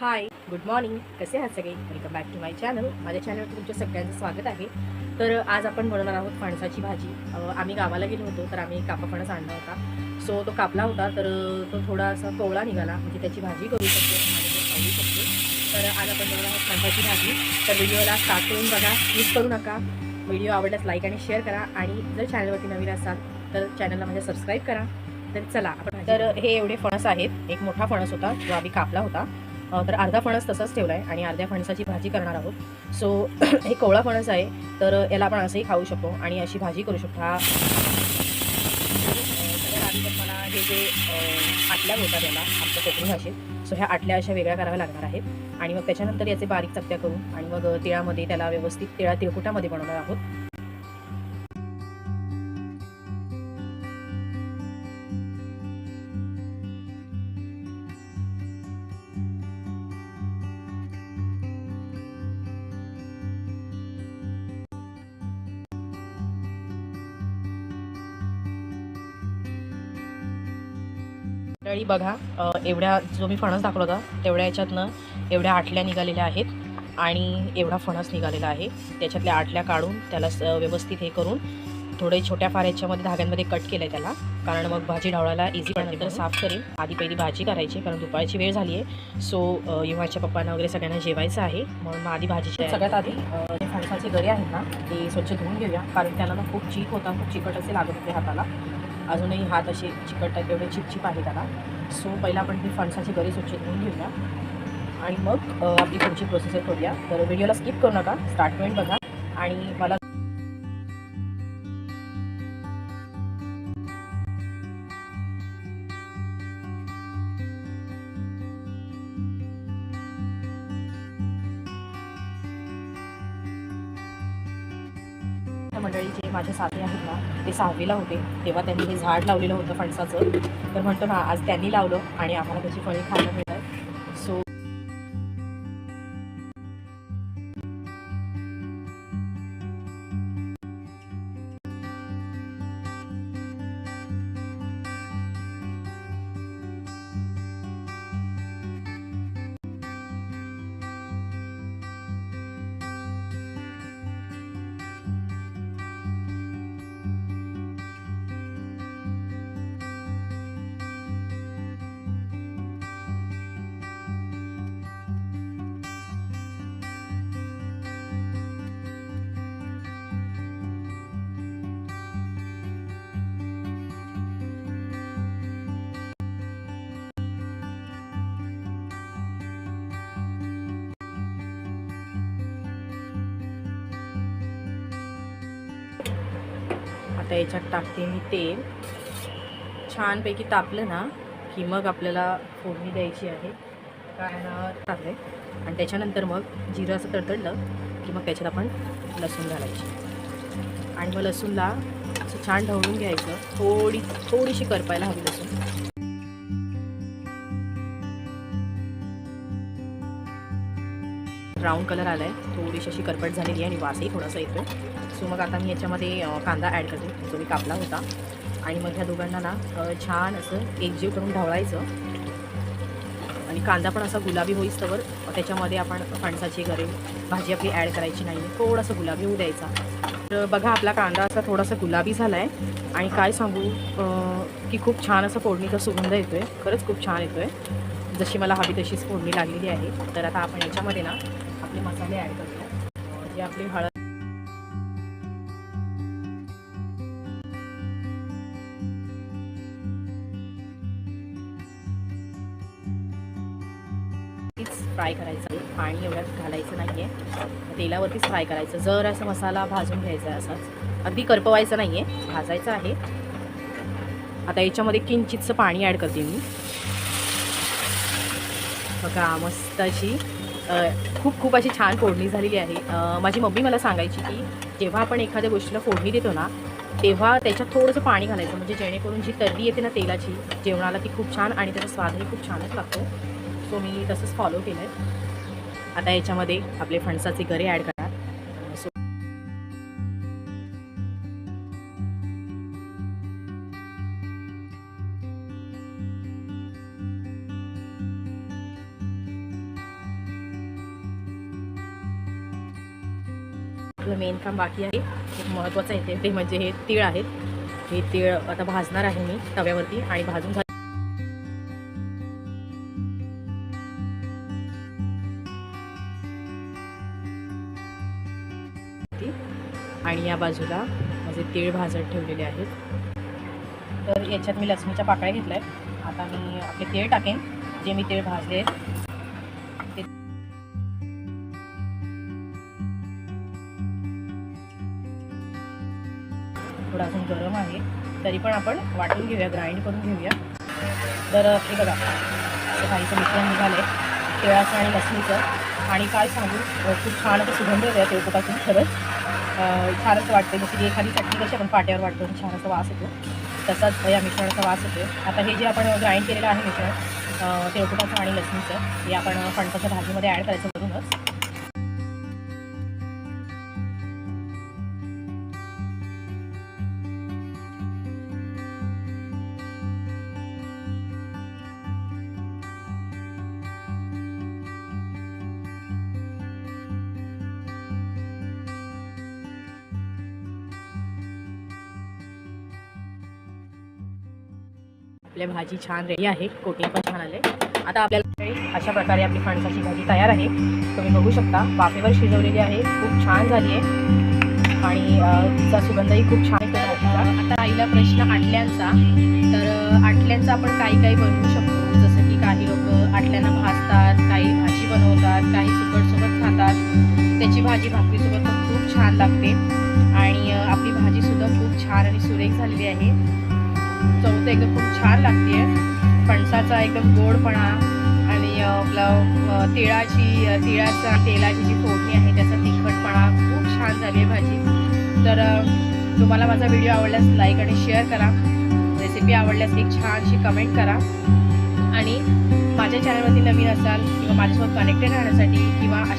Hi good morning कसे आहात सगळे? Welcome back to my channel माझ्या चॅनलवर तुमच्या सगळ्यांचं स्वागत आहे. तर आज आपण बनवणार आहोत फणसाची भाजी. आम्ही गावाला गेलो होतो तर आम्ही कापा फणस आणला होता. सो तो कापला होता तर तो थोडासा कोवळा निघाला. म्हणजे त्याची भाजी करू शकतो आणि तो खाऊ शकतो. तर आज आपण बनवणार आहोत फणसाची भाजी. तर व्हिडिओला स्टार्ट करून बघा मिस करू नका. व्हिडिओ आवडल्यास लाईक आणि शेअर करा. आणि जर चॅनलवरती नवीन असाल तर चॅनलला माझ्या सबस्क्राईब करा. तर चला आपण तर हे एवढे फणस आहेत. एक मोठा फणस होता जो आम्ही कापला होता. तर अर्धा फणस तसाच ठेवला आहे आणि अर्ध्या फणसाची भाजी करणार आहोत. सो हे कोवळा फणस आहे तर याला आपण असंही खाऊ शकतो आणि अशी भाजी करू शकतो. हा. मला हे जे आटल्या बोलतात याला आमच्या कोकणी भाषेत सो ह्या आटल्या अशा वेगळ्या कराव्या लागणार आहेत. आणि मग त्याच्यानंतर याचे बारीक चकत्या करू आणि मग तिळामध्ये त्याला व्यवस्थित तिळा तिळकुटामध्ये बनवणार आहोत. मंडळी बघा एवढ्या जो मी फणस दाखवला होता तेवढ्या याच्यातनं एवढ्या आटल्या निघालेल्या आहेत आणि एवढा फणस निघालेला आहे. त्याच्यातल्या आटल्या काढून त्याला स- व्यवस्थित हे करून थोडे छोट्या फार याच्यामध्ये धाग्यांमध्ये कट केलं आहे त्याला. कारण मग भाजी ढवळायला इझी नंतर साफ करेन. आधी पहिली भाजी करायची कारण दुपारची वेळ झाली आहे. सो युवाच्या पप्पांना वगैरे सगळ्यांना जेवायचं आहे. म्हणून मग आधी भाजीची सगळ्यात आधी जे फणसाचे गरे आहेत ना ते स्वच्छ धुवून घेऊया. कारण त्याला ना खूप चीक होता खूप चिकट असे लागत होते हाताला. अजूनही हात असे चिकट आहेत एवढे चिपचिप आहे त्याला. सो पहिला आपण ती फणसाची गरी स्वच्छ घेऊन घेऊया. आणि मग आपली पुढची प्रोसेसर करूया. तर व्हिडिओला स्किप करू नका. स्टार्ट पॉईंट बघा. आणि मला मंडळी जे माझे साथी आहेत ना ते सहावीला होते. तेव्हा त्यांनी हे झाड लावलेलं होतं फणसाचं. तर म्हणतो ना आज त्यांनी लावलं आणि आम्हाला त्याची फळी खायला मिळतात. सो आता याच्यात टाकते मी तेल. छानपैकी तापलं ना की मग आपल्याला फोडणी द्यायची आहे. कारण टाकले आणि त्याच्यानंतर मग जिरं असं तडतडलं की मग त्याच्यात आपण लसूण घालायची. आणि मग लसूणला असं छान ढवळून घ्यायचं. थोडी थोडीशी करपायला हवी लसूण. ब्राऊन कलर आला आहे थोडीशी अशी करपट झालेली आहे आणि वासही थोडासा येतो सो मग आता मी याच्यामध्ये कांदा ॲड करते. जो मी कापला होता. आणि मग ह्या दोघांना ना छान असं एकजीव करून ढवळायचं. आणि कांदा पण असा गुलाबी होईस्तवर त्याच्यामध्ये आपण फणसाची गरे भाजी आपली ॲड करायची नाही थोडासा गुलाबी होऊ द्यायचा. तर बघा आपला कांदा असा थोडासा गुलाबी झाला आहे आणि काय सांगू की खूप छान असा फोडणीचा सुगंध येतो आहे खरंच खूप छान येतो आहे जशी मला हवी तशीच फोडणी लागलेली आहे. तर आता आपण याच्यामध्ये ना आपले मसाले ॲड करतो जे आपली हळद फ्राय करायचं. आहे पाणी एवढ्यात घालायचं नाही आहे तेलावरतीच फ्राय करायचं. जर असं मसाला भाजून घ्यायचा आहे असाच. अगदी करपवायचं नाही आहे भाजायचं आहे. आता याच्यामध्ये किंचितचं पाणी ॲड करते मी. बघा मस्त अशी खूप खूप अशी छान फोडणी झालेली आहे. माझी मम्मी मला सांगायची की जेव्हा आपण एखाद्या गोष्टीला फोडणी देतो ना तेव्हा त्याच्यात थोडंसं पाणी घालायचं. म्हणजे जेणेकरून जी तर्री येते ना तेलाची जेवणाला ती खूप छान आणि त्याचा स्वादही खूप छानच लागतो. सो मी तसंच फॉलो केलं आहे आता याच्यामध्ये आपले फणसाचे गरे ॲड करणार. आपलं मेन काम बाकी आहे. खूप महत्त्वाचं आहे ते म्हणजे हे तीळ आहेत. हे तीळ आता भाजणार आहे मी तव्यावरती आणि भाजून आणि या बाजूला माझे तीळ भाजत ठेवलेले आहेत. तर याच्यात मी लसणीच्या पाकळ्या घेतल्या आहेत आता मी आपले तीळ टाकेन जे मी तीळ भाजले आहेत. ते थोडं अजून गरम आहे तरी पण आपण वाटून घेऊया ग्राइंड करून घेऊया. तर हे बघा काहीचं मिश्रण निघालं आहे तिळाचं आणि लसणीचं. आणि काय सांगू खूप छान असं सुगंध येतो आहे तेलकुटातून खरंच. छानच वाटतं. जसं की एखादी चटणी कशी आपण पाट्यावर वाटतो आणि छान असा वास येतो. तसाच या मिश्रणाचा वास येतो. आता हे जे आपण ग्राइंड केलेलं आहे मिश्रण तेलकुटाचं आणि लसणीचं हे आपण फणसाच्या भाजीमध्ये ॲड करायचं म्हणूनच. आपल्या भाजी छान रेडी आहे. कोटिंग पण छान आले आता आपल्याला अशा प्रकारे आपली फणसाची भाजी तयार आहे. तुम्ही बघू शकता वाफेवर शिजवलेली आहे. खूप छान झाली आहे. आणि तिचा सुगंधही खूप छान येतो आता आईला प्रश्न आटल्यांचा. तर आटल्यांचा आपण काही काही बनवू शकतो. जसं की काही लोक आटल्यांना भाजतात काही भाजी बनवतात काही सुकटसोबत खातात. त्याची भाजी भाकरीसोबत पण खूप छान लागते. आणि आपली भाजीसुद्धा खूप छान आणि सुरेख झालेली आहे. चव तर एकदम खूप छान लागते फणसाचा एकदम गोडपणा आणि आपलं तिळाची तिळाचा तेलाची जी फोडणी आहे त्याचा तिखटपणा खूप छान झाली आहे भाजी. तर तुम्हाला माझा व्हिडिओ आवडल्यास लाईक आणि शेअर करा. रेसिपी आवडल्यास एक छानशी कमेंट करा. आणि माझ्या चॅनलवरती नवीन असाल किंवा माझ्यासोबत कनेक्टेड राहण्यासाठी किंवा अशा